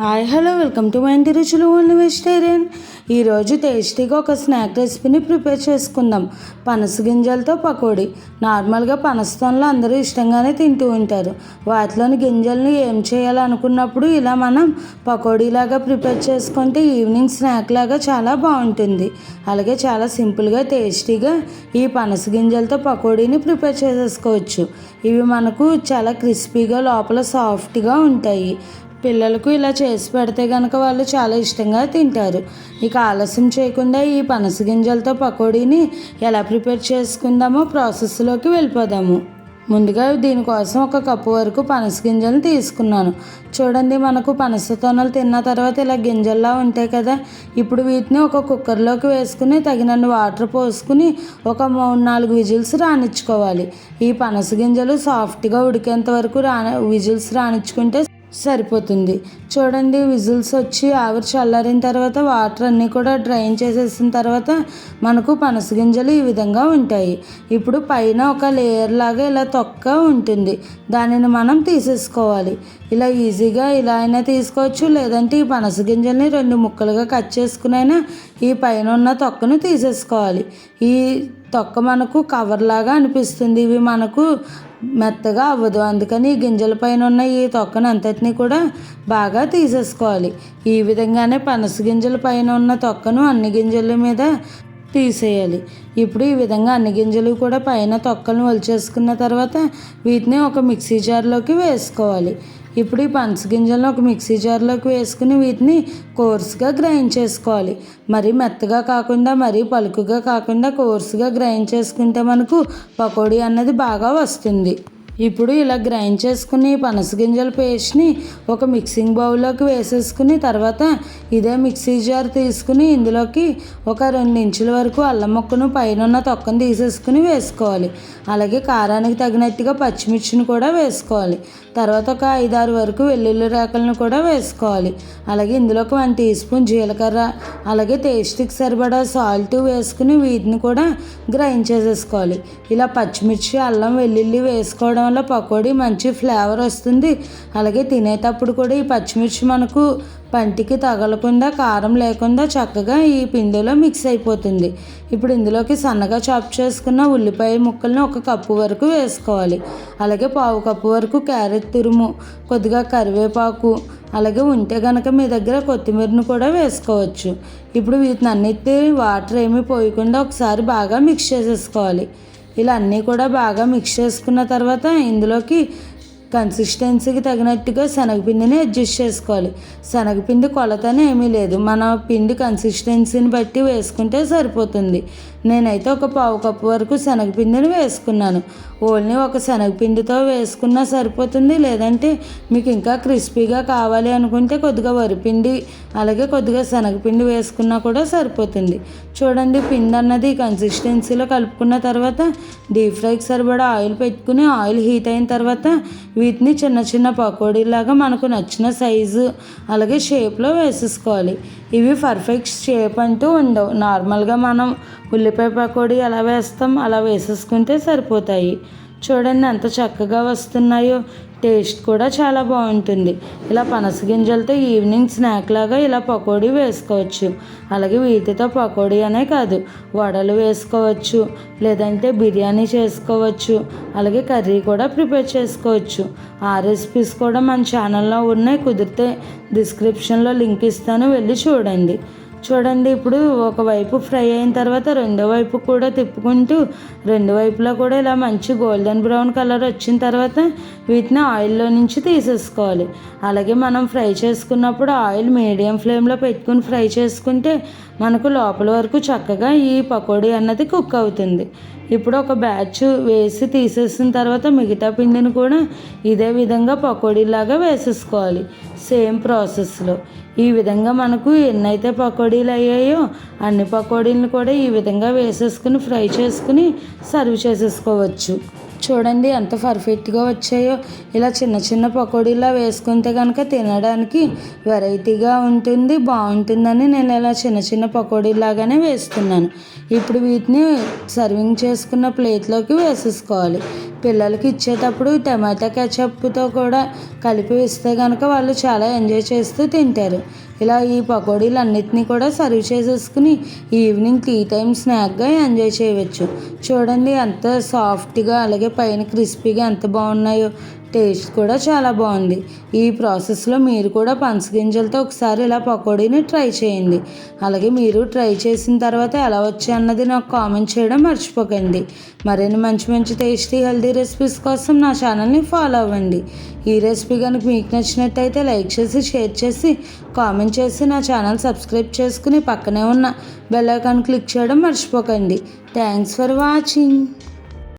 Hi hello welcome to my ఇంటి రుచులు only vegetarian ఈరోజు టేస్టీగా ఒక స్నాక్ రెసిపీని ప్రిపేర్ చేసుకుందాం. పనస గింజలతో పకోడీ. నార్మల్గా పనసతోనలో అందరూ ఇష్టంగానే తింటూ ఉంటారు. వాటిలోని గింజల్ని ఏం చేయాలనుకున్నప్పుడు ఇలా మనం పకోడీలాగా ప్రిపేర్ చేసుకుంటే ఈవినింగ్ స్నాక్ లాగా చాలా బాగుంటుంది. అలాగే చాలా సింపుల్గా టేస్టీగా ఈ పనస గింజలతో పకోడీని ప్రిపేర్ చేసేసుకోవచ్చు. ఇవి మనకు చాలా క్రిస్పీగా లోపల సాఫ్ట్గా ఉంటాయి. పిల్లలకు ఇలా చేసి పెడితే కనుక వాళ్ళు చాలా ఇష్టంగా తింటారు. ఇక ఆలస్యం చేయకుండా ఈ పనస గింజలతో పకోడీని ఎలా ప్రిపేర్ చేసుకుందామో ప్రాసెస్లోకి వెళ్ళిపోదాము. ముందుగా దీనికోసం ఒక కప్పు వరకు పనస గింజలు తీసుకున్నాను. చూడండి మనకు పనస తోనలు తిన్న తర్వాత ఇలా గింజల్లా ఉంటాయి కదా. ఇప్పుడు వీటిని ఒక కుక్కర్లోకి వేసుకుని తగినన్ని వాటర్ పోసుకుని ఒక మూడు నాలుగు విజిల్స్ రానిచ్చుకోవాలి. ఈ పనస గింజలు సాఫ్ట్గా ఉడికేంత వరకు రా విజిల్స్ రానిచ్చుకుంటే సరిపోతుంది. చూడండి విజిల్స్ వచ్చి ఆవిరి చల్లారిన తర్వాత వాటర్ అన్నీ కూడా డ్రైన్ చేసేసిన తర్వాత మనకు పనస గింజలు ఈ విధంగా ఉంటాయి. ఇప్పుడు పైన ఒక లేయర్ లాగా ఇలా తొక్క ఉంటుంది. దానిని మనం తీసేసుకోవాలి. ఇలా ఈజీగా ఇలా అయినా తీసుకోవచ్చు. లేదంటే ఈ పనస గింజల్ని రెండు ముక్కలుగా కట్ చేసుకునైనా ఈ పైన ఉన్న తొక్కను తీసేసుకోవాలి. ఈ తొక్క మనకు కవర్ లాగా అనిపిస్తుంది. ఇవి మనకు మెత్తగా అవ్వదు. అందుకని ఈ గింజల పైన ఉన్న ఈ తొక్కను అంతటిని కూడా బాగా తీసేసుకోవాలి. ఈ విధంగానే పనస గింజల పైన ఉన్న తొక్కను అన్ని గింజల మీద తీసేయాలి. ఇప్పుడు ఈ విధంగా అన్ని గింజలు కూడా పైన తొక్కలను వలిచేసుకున్న తర్వాత వీటిని ఒక మిక్సీ జార్లోకి వేసుకోవాలి. ఇప్పుడు ఈ పనస గింజలను ఒక మిక్సీ జార్లోకి వేసుకుని వీటిని కోర్స్గా గ్రైండ్ చేసుకోవాలి. మరీ మెత్తగా కాకుండా మరీ పలుకుగా కాకుండా కోర్స్గా గ్రైండ్ చేసుకుంటే మనకు పకోడీ అన్నది బాగా వస్తుంది. ఇప్పుడు ఇలా గ్రైండ్ చేసుకుని పనస గింజల పేస్ట్ని ఒక మిక్సింగ్ బౌల్లోకి వేసేసుకుని తర్వాత ఇదే మిక్సీ జార్ తీసుకుని ఇందులోకి ఒక రెండు ఇంచుల వరకు అల్లం ముక్కను పైన ఉన్న తొక్కను తీసేసుకుని వేసుకోవాలి. అలాగే కారానికి తగినట్టుగా పచ్చిమిర్చిని కూడా వేసుకోవాలి. తర్వాత ఒక ఐదారు వరకు వెల్లుల్లి రేకలను కూడా వేసుకోవాలి. అలాగే ఇందులోకి వన్ టీ స్పూన్ జీలకర్ర అలాగే టేస్ట్కి సరిపడా సాల్ట్ వేసుకుని వీటిని కూడా గ్రైండ్ చేసేసుకోవాలి. ఇలా పచ్చిమిర్చి అల్లం వెల్లుల్లి వేసుకోవడం వల్ల పకోడీ మంచి ఫ్లేవర్ వస్తుంది. అలాగే తినేటప్పుడు కూడా ఈ పచ్చిమిర్చి మనకు పంటికి తగలకుండా కారం లేకుండా చక్కగా ఈ పిండిలో మిక్స్ అయిపోతుంది. ఇప్పుడు ఇందులోకి సన్నగా చాప్ చేసుకున్న ఉల్లిపాయ ముక్కల్ని ఒక కప్పు వరకు వేసుకోవాలి. అలాగే పావు కప్పు వరకు క్యారెట్ తురుము కొద్దిగా కరివేపాకు అలాగే ఉంటే కనుక మీ దగ్గర కొత్తిమీరను కూడా వేసుకోవచ్చు. ఇప్పుడు వీటిని అన్నిటి వాటర్ ఏమీ పోయకుండా ఒకసారి బాగా మిక్స్ చేసేసుకోవాలి. ఇలా అన్నీ కూడా బాగా మిక్స్ చేసుకున్న తర్వాత ఇందులోకి కన్సిస్టెన్సీకి తగినట్టుగా శనగపిండిని అడ్జస్ట్ చేసుకోవాలి. శనగపిండి కొలతనే ఏమీ లేదు. మన పిండి కన్సిస్టెన్సీని బట్టి వేసుకుంటే సరిపోతుంది. నేనైతే ఒక పావు కప్పు వరకు శనగపిండిని వేసుకున్నాను. ఓన్లీ ఒక శనగపిండితో వేసుకున్నా సరిపోతుంది. లేదంటే మీకు ఇంకా క్రిస్పీగా కావాలి అనుకుంటే కొద్దిగా వరిపిండి అలాగే కొద్దిగా శనగపిండి వేసుకున్నా కూడా సరిపోతుంది. చూడండి పిండి అన్నది కన్సిస్టెన్సీలో కలుపుకున్న తర్వాత డీప్ ఫ్రైకి సరిపడా ఆయిల్ పెట్టుకుని ఆయిల్ హీట్ అయిన తర్వాత వీటిని చిన్న చిన్న పకోడీలాగా మనకు నచ్చిన సైజు అలాగే షేప్లో వేసేసుకోవాలి. ఇవి పర్ఫెక్ట్ షేప్ అంటూ ఉండవు. నార్మల్గా మనం ఉల్లిపాయ పకోడీ ఎలా వేస్తాం. అలా వేసేసుకుంటే సరిపోతాయి. చూడండి ఎంత చక్కగా వస్తున్నాయో. టేస్ట్ కూడా చాలా బాగుంటుంది. ఇలా పనస గింజలతో ఈవినింగ్ స్నాక్ లాగా ఇలా పకోడీ వేసుకోవచ్చు. అలాగే వీటితో పకోడీ అనే కాదు వడలు వేసుకోవచ్చు లేదంటే బిర్యానీ చేసుకోవచ్చు అలాగే కర్రీ కూడా ప్రిపేర్ చేసుకోవచ్చు. ఆ రెసిపీస్ కూడా మన ఛానల్లో ఉన్నాయి. కుదిరితే డిస్క్రిప్షన్లో లింక్ ఇస్తాను. వెళ్ళి చూడండి. చూడండి ఇప్పుడు ఒకవైపు ఫ్రై అయిన తర్వాత రెండో వైపు కూడా తిప్పుకుంటూ రెండు వైపులా కూడా ఇలా మంచి గోల్డెన్ బ్రౌన్ కలర్ వచ్చిన తర్వాత వీటిని ఆయిల్లో నుంచి తీసేసుకోవాలి. అలాగే మనం ఫ్రై చేసుకున్నప్పుడు ఆయిల్ మీడియం ఫ్లేమ్లో పెట్టుకుని ఫ్రై చేసుకుంటే మనకు లోపల వరకు చక్కగా ఈ పకోడీ అన్నది కుక్ అవుతుంది. ఇప్పుడు ఒక బ్యాచ్ వేసి తీసేసిన తర్వాత మిగతా పిండిని కూడా ఇదే విధంగా పకోడీలాగా వేసేసుకోవాలి సేమ్ ప్రాసెస్లో. ఈ విధంగా మనకు ఎన్నైతే పకోడీలు అయ్యాయో అన్ని పకోడీలను కూడా ఈ విధంగా వేసేసుకుని ఫ్రై చేసుకుని సర్వ్ చేసేసుకోవచ్చు. చూడండి ఎంత పర్ఫెక్ట్గా వచ్చాయో. ఇలా చిన్న చిన్న పకోడీలా వేసుకుంటే కనుక తినడానికి వెరైటీగా ఉంటుంది బాగుంటుందని నేను ఇలా చిన్న చిన్న పకోడీలాగానే వేస్తున్నాను. ఇప్పుడు వీటిని సర్వింగ్ చేసుకున్న ప్లేట్లోకి వేసేసుకోవాలి. పిల్లలకి ఇచ్చేటప్పుడు టమాటా కెచప్తో కూడా కలిపి ఇస్తే కనుక వాళ్ళు చాలా ఎంజాయ్ చేస్తూ తింటారు. ఇలా ఈ పకోడీలు అన్నిటినీ కూడా సర్వ్ చేసేసుకుని ఈవినింగ్ టీ టైం స్నాక్గా ఎంజాయ్ చేయవచ్చు. చూడండి ఎంత సాఫ్ట్గా అలాగే పైన క్రిస్పీగా ఎంత బాగున్నాయో. టేస్ట్ కూడా చాలా బాగుంది. ఈ ప్రాసెస్లో మీరు కూడా పనసగింజలతో ఒకసారి ఇలా పకోడీని ట్రై చేయండి. అలాగే మీరు ట్రై చేసిన తర్వాత ఎలా వచ్చాయి అన్నది నాకు కామెంట్ చేయడం మర్చిపోకండి. మరిన్ని మంచి మంచి టేస్టీ హెల్దీ రెసిపీస్ కోసం నా ఛానల్ని ఫాలో అవ్వండి. ఈ రెసిపీ కనుక మీకు నచ్చినట్టయితే లైక్ చేసి షేర్ చేసి కామెంట్ చేసి నా ఛానల్ సబ్స్క్రైబ్ చేసుకుని పక్కనే ఉన్న బెల్ ఐకాన్ క్లిక్ చేయడం మర్చిపోకండి. Thanks for watching.